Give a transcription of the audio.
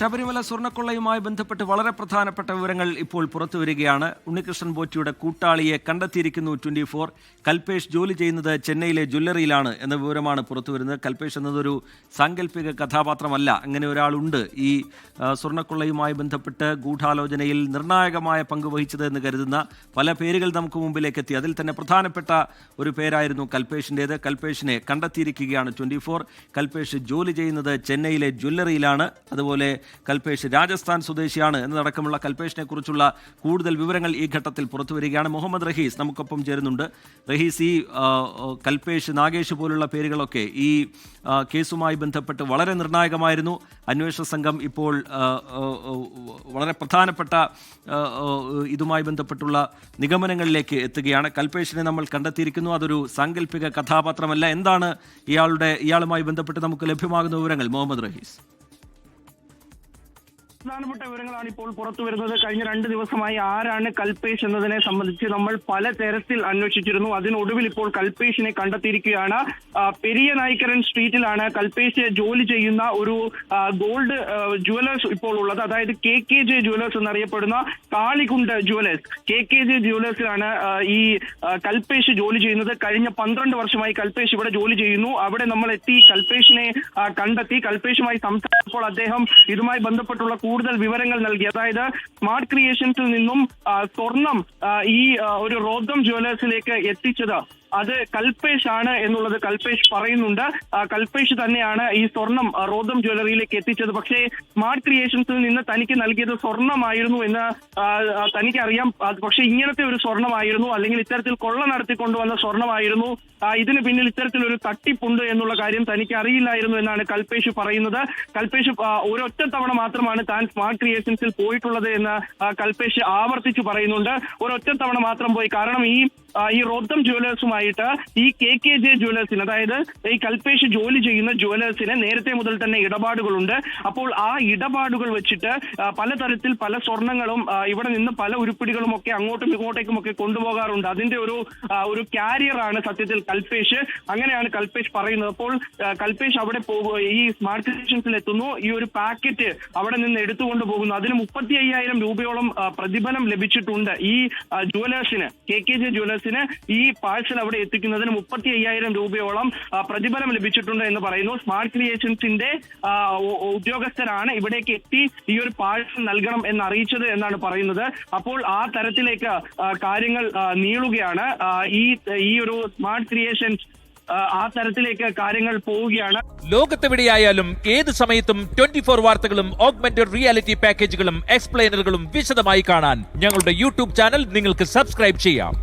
ശബരിമല സ്വർണക്കൊള്ളയുമായി ബന്ധപ്പെട്ട് വളരെ പ്രധാനപ്പെട്ട വിവരങ്ങൾ ഇപ്പോൾ പുറത്തു വരികയാണ്. ഉണ്ണികൃഷ്ണൻ ബോറ്റിയുടെ കൂട്ടാളിയെ കണ്ടെത്തിയിരിക്കുന്നു ട്വന്റി ഫോർ. കൽപേഷ് ജോലി ചെയ്യുന്നത് ചെന്നൈയിലെ ജ്വല്ലറിയിലാണ് എന്ന വിവരമാണ് പുറത്തു വരുന്നത്. കൽപേഷ് എന്നതൊരു സാങ്കല്പിക കഥാപാത്രമല്ല. അങ്ങനെ ഒരാളുണ്ട് ഈ സ്വർണക്കൊള്ളയുമായി ബന്ധപ്പെട്ട് ഗൂഢാലോചനയിൽ നിർണായകമായ പങ്ക് വഹിച്ചത് എന്ന് കരുതുന്ന പല പേരുകൾ നമുക്ക് മുമ്പിലേക്ക് എത്തി. അതിൽ തന്നെ പ്രധാനപ്പെട്ട ഒരു പേരായിരുന്നു കൽപേഷിന്റേത്. കൽപേഷിനെ കണ്ടെത്തിയിരിക്കുകയാണ് ട്വന്റി ഫോർ. കൽപേഷ് ജോലി ചെയ്യുന്നത് ചെന്നൈയിലെ ജ്വല്ലറിയിലാണ്. അതുപോലെ കൽപേഷ് രാജസ്ഥാൻ സ്വദേശിയാണ് എന്നതടക്കമുള്ള കൽപേഷിനെ കുറിച്ചുള്ള കൂടുതൽ വിവരങ്ങൾ ഈ ഘട്ടത്തിൽ പുറത്തു വരികയാണ്. മുഹമ്മദ് റഹീസ് നമുക്കൊപ്പം ചേരുന്നുണ്ട്. റഹീസ് ഈ കൽപേഷ് നാഗേഷ് പോലുള്ള പേരുകളൊക്കെ ഈ കേസുമായി ബന്ധപ്പെട്ട് വളരെ നിർണായകമായിരുന്നു. അന്വേഷണ സംഘം ഇപ്പോൾ വളരെ പ്രധാനപ്പെട്ട ഇതുമായി ബന്ധപ്പെട്ടുള്ള നിഗമനങ്ങളിലേക്ക് എത്തുകയാണ്. കൽപേഷിനെ നമ്മൾ കണ്ടെത്തിയിരിക്കുന്നു. അതൊരു സാങ്കല്പിക കഥാപാത്രമല്ല. എന്താണ് ഇയാളുടെ ഇയാളുമായി ബന്ധപ്പെട്ട് നമുക്ക് ലഭ്യമാകുന്ന വിവരങ്ങൾ മുഹമ്മദ് റഹീസ്? പ്രധാനപ്പെട്ട വിവരങ്ങളാണ് ഇപ്പോൾ പുറത്തു വരുന്നത്. കഴിഞ്ഞ രണ്ട് ദിവസമായി ആരാണ് കൽപേഷ് എന്നതിനെ സംബന്ധിച്ച് നമ്മൾ പല തരത്തിൽ അന്വേഷിച്ചിരുന്നു. അതിനൊടുവിൽ ഇപ്പോൾ കൽപേഷിനെ കണ്ടെത്തിയിരിക്കുകയാണ്. പെരിയ നായ്ക്കരൻ സ്ട്രീറ്റിലാണ് കൽപേഷ് ജോലി ചെയ്യുന്ന ഒരു ഗോൾഡ് ജുവലേഴ്സ് ഇപ്പോൾ ഉള്ളത്. അതായത് കെ കെ ജെ ജുവലേഴ്സ് എന്നറിയപ്പെടുന്ന Kalikund jewellers K K J ജുവലേഴ്സിലാണ് ഈ കൽപേഷ് ജോലി ചെയ്യുന്നത്. കഴിഞ്ഞ പന്ത്രണ്ട് വർഷമായി കൽപേഷ് ഇവിടെ ജോലി ചെയ്യുന്നു. അവിടെ നമ്മൾ എത്തി കൽപേഷിനെ കണ്ടെത്തി. കൽപേഷുമായി സംസാരിച്ചപ്പോൾ അദ്ദേഹം ഇതുമായി ബന്ധപ്പെട്ടുള്ള കൂടുതൽ വിവരങ്ങൾ നൽകി. അതായത് സ്മാർട്ട് ക്രിയേഷൻസിൽ നിന്നും സ്വർണം ഈ ഒരു റോദം ജ്വല്ലേഴ്സിലേക്ക് എത്തിച്ചത് അത് കൽപേഷ് ആണ് എന്നുള്ളത് കൽപേഷ് പറയുന്നുണ്ട്. കൽപേഷ് തന്നെയാണ് ഈ സ്വർണം റോദം ജ്വല്ലറിയിലേക്ക് എത്തിച്ചത്. പക്ഷേ സ്മാർട്ട് ക്രിയേഷൻസിൽ നിന്ന് തനിക്ക് നൽകിയത് സ്വർണമായിരുന്നു എന്ന് തനിക്കറിയാം. പക്ഷേ ഇങ്ങനത്തെ ഒരു സ്വർണമായിരുന്നു അല്ലെങ്കിൽ ഇത്തരത്തിൽ കൊള്ള നടത്തിക്കൊണ്ടുവന്ന സ്വർണമായിരുന്നു. ഇതിന് പിന്നിൽ ഇത്തരത്തിലൊരു തട്ടിപ്പുണ്ട് എന്നുള്ള കാര്യം തനിക്ക് അറിയില്ലായിരുന്നു എന്നാണ് കൽപേഷ് പറയുന്നത്. കൽപേഷ് ഒരൊറ്റ തവണ മാത്രമാണ് താൻ സ്മാർട്ട് ക്രിയേഷൻസിൽ പോയിട്ടുള്ളത് എന്ന് കൽപേഷ് ആവർത്തിച്ച് പറയുന്നുണ്ട്. ഒരൊറ്റ തവണ മാത്രം പോയി. കാരണം ഈ ഈ റോത്തം ജുവലേഴ്സുമായിട്ട് ഈ കെ കെ ജെ ജുവലേഴ്സിന് അതായത് ഈ കൽപേഷ് ജോലി ചെയ്യുന്ന ജുവലേഴ്സിന് നേരത്തെ മുതൽ തന്നെ ഇടപാടുകളുണ്ട്. അപ്പോൾ ആ ഇടപാടുകൾ വെച്ചിട്ട് പലതരത്തിൽ പല സ്വർണങ്ങളും ഇവിടെ നിന്ന് പല ഉരുപ്പിടികളും ഒക്കെ അങ്ങോട്ടും ഇങ്ങോട്ടേക്കും ഒക്കെ കൊണ്ടുപോകാറുണ്ട്. അതിന്റെ ഒരു ഒരു ക്യാരിയറാണ് സത്യത്തിൽ കൽപേഷ്. അങ്ങനെയാണ് കൽപേഷ് പറയുന്നത്. അപ്പോൾ കൽപേഷ് അവിടെ പോകുക ഈ സ്മാർട്ട് സ്റ്റേഷൻസിൽ എത്തുന്നു ഈ ഒരു പാക്കറ്റ് അവിടെ നിന്ന് എടുത്തുകൊണ്ട് പോകുന്നു. അതിന് മുപ്പത്തി അയ്യായിരം രൂപയോളം പ്രതിഫലം ലഭിച്ചിട്ടുണ്ട് ഈ ജുവലേഴ്സിന് കെ കെ ജെ ജുവലേഴ്സിന് ഈ പാഴ്സൽ അവിടെ എത്തിക്കുന്നതിന് മുപ്പത്തി അയ്യായിരം രൂപയോളം പ്രതിഫലം ലഭിച്ചിട്ടുണ്ട് എന്ന് പറയുന്നു. സ്മാർട്ട് ക്രിയേഷൻസിന്റെ ഉദ്യോഗസ്ഥരാണ് ഇവിടേക്ക് എത്തി ഈ ഒരു പാഴ്സൽ നൽകണം എന്ന് അറിയിച്ചത് എന്നാണ് പറയുന്നത്. അപ്പോൾ ആ തരത്തിലേക്ക് കാര്യങ്ങൾ നീളുകയാണ്. ഈ ഈ ഒരു സ്മാർട്ട് ക്രിയേഷൻസ് ആ തരത്തിലേക്ക് കാര്യങ്ങൾ പോവുകയാണ്. ലോകത്തെവിടെയായാലും ഏത് സമയത്തും ട്വന്റി ഫോർ വാർത്തകളും ഓഗ്മെന്റഡ് റിയാലിറ്റി പാക്കേജുകളും എക്സ്പ്ലെയിനറുകളും വിശദമായി കാണാൻ ഞങ്ങളുടെ യൂട്യൂബ് ചാനൽ നിങ്ങൾക്ക് സബ്സ്ക്രൈബ് ചെയ്യാം.